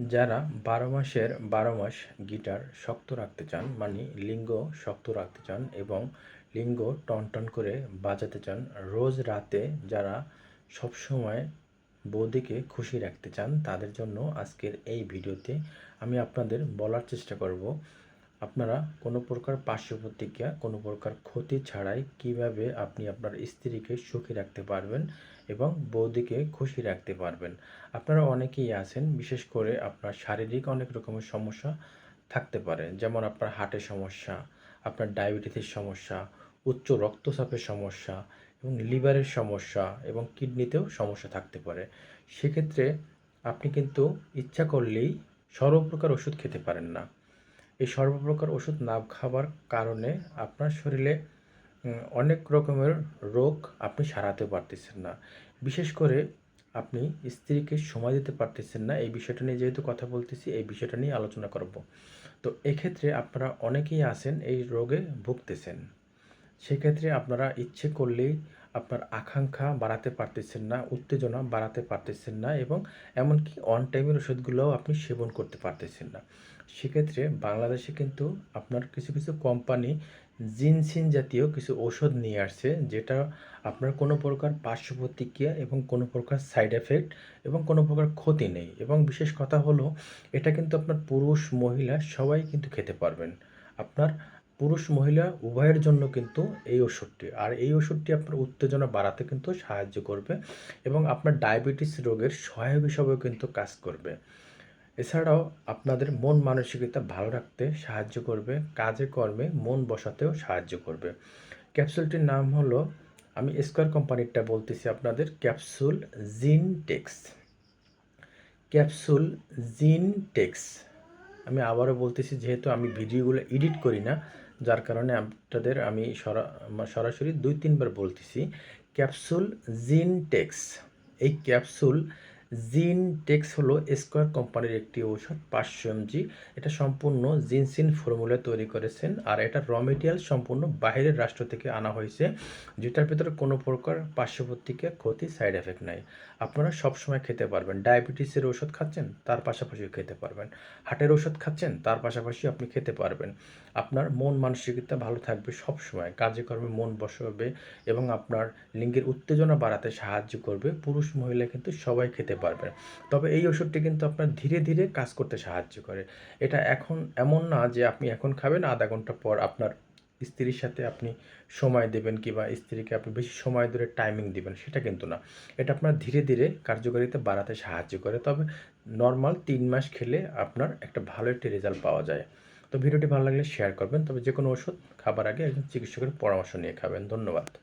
যারা বারো মাসের বারো মাস গিটার শক্ত রাখতে চান মানে লিঙ্গ শক্ত রাখতে চান এবং লিঙ্গ টনটন করে বাজাতে চান, রোজ রাতে যারা সবসময় বৌদিকে খুশি রাখতে চান, তাদের জন্য আজকের এই ভিডিওতে আমি আপনাদের বলার চেষ্টা করব। আপনারা কোনো প্রকার পার্শ্ব প্রতিক্রিয়া, কোনো প্রকার ক্ষতি ছাড়াই কীভাবে আপনি আপনার স্ত্রীকে সুখী রাখতে পারবেন এবং বৌদিকে খুশি রাখতে পারবেন। আপনারা অনেকেই আছেন, বিশেষ করে আপনার শারীরিক অনেক রকমের সমস্যা থাকতে পারে। যেমন আপনার হার্টের সমস্যা, আপনার ডায়াবেটিসের সমস্যা, উচ্চ রক্তচাপের সমস্যা এবং লিভারের সমস্যা এবং কিডনিতেও সমস্যা থাকতে পারে। সেক্ষেত্রে আপনি কিন্তু ইচ্ছা করলেই সর্বপ্রকার ওষুধ খেতে পারেন না। এই সর্বপ্রকার ওষুধ না খাবার কারণে আপনার শরীরে অনেক রকমের রোগ আপনি সারাতে পারতেছেন না। বিশেষ করে আপনি স্ত্রীকে সময় দিতে পারতেছেন না। এই বিষয়টা নিয়ে যেহেতু কথা বলতেছি, এই বিষয়টা নিয়ে আলোচনা করব। তো এক্ষেত্রে আপনারা অনেকেই আছেন এই রোগে ভুগতেছেন। সেক্ষেত্রে আপনারা ইচ্ছে করলেই আপনার আকাঙ্ক্ষা বাড়াতে পারতেছেন না, উত্তেজনা বাড়াতে পারতেছেন না এবং এমনকি অন টাইমের ওষুধগুলোও আপনি সেবন করতে পারতেছেন না। সেক্ষেত্রে বাংলাদেশে কিন্তু আপনার কিছু কিছু কোম্পানি জিনসিন জাতীয় কিছু ওষুধ নিয়ে আসছে, যেটা আপনার কোনো প্রকার পার্শ্ব প্রতিক্রিয়া এবং কোনো প্রকার সাইড এফেক্ট এবং কোনো প্রকার ক্ষতি নেই এবং বিশেষ কথা হলো, এটা কিন্তু আপনার পুরুষ, মহিলা সবাই কিন্তু খেতে পারবেন। আপনার পুরুষ মহিলা উভয়ের জন্য কিন্তু এই ওষুধটি। আর এই ওষুধটি আপনার উত্তেজনা বাড়াতে কিন্তু সাহায্য করবে এবং আপনার ডায়াবেটিস রোগের সহায়ক হিসাবেও কিন্তু কাজ করবে। এছাড়াও আপনাদের মন মানসিকতা ভালো রাখতে সাহায্য করবে, কাজে কর্মে মন বসাতেও সাহায্য করবে। ক্যাপসুলটির নাম হলো, আমি স্কোয়ার কোম্পানিরটা বলতেছি আপনাদের, ক্যাপসুল জিনটেক্স। Capsule Zintex. আমি আবারও বলতেছি, যেহেতু আমি ভিডিওগুলো এডিট করি না, যার কারণে আপনাদের আমি সরাসরি দুই তিনবার বলতেছি। ক্যাপসুল জিনটেক্স, এই ক্যাপসুল জিন টেক্স হলো স্কোয়ার কোম্পানির একটি ঔষধ, পাঁচশো এমজি। এটা সম্পূর্ণ জিনসিন ফর্মুলা তৈরি করেছেন আর এটা র মেটেরিয়াল সম্পূর্ণ বাইরের রাষ্ট্র থেকে আনা হয়েছে, যেটার ভিতরে কোনো প্রকার পার্শ্ববর্তীকে ক্ষতি সাইড এফেক্ট নাই। আপনারা সবসময় খেতে পারবেন। ডায়াবেটিসের ওষুধ খাচ্ছেন, তার পাশাপাশিও খেতে পারবেন। হার্টের ওষুধ খাচ্ছেন, তার পাশাপাশি আপনি খেতে পারবেন। আপনার মন মানসিকতা ভালো থাকবে সবসময়, কাজে কর্মে মন বসাবে এবং আপনার লিঙ্গের উত্তেজনা বাড়াতে সাহায্য করবে। পুরুষ মহিলা কিন্তু সবাই খেতে পারবেন। তবে এই ওষুধটি কিন্তু আপনার ধীরে ধীরে কাজ করতে সাহায্য করে। এটা এখন এমন না যে আপনি এখন খাবেন, আধা ঘণ্টা পর আপনার স্ত্রীর সাথে আপনি সময় দেবেন কিংবা স্ত্রীকে আপনি বেশি সময় ধরে টাইমিং দিবেন, সেটা কিন্তু না। এটা আপনার ধীরে ধীরে কার্যকারিতা বাড়াতে সাহায্য করে। তবে নর্মাল তিন মাস খেলে আপনার একটা ভালো একটি রেজাল্ট পাওয়া যায়। তো ভিডিওটি ভালো লাগলে শেয়ার করবেন। তবে যে কোনো ওষুধ খাবার আগে একজন চিকিৎসকের পরামর্শ নিয়ে খাবেন। ধন্যবাদ।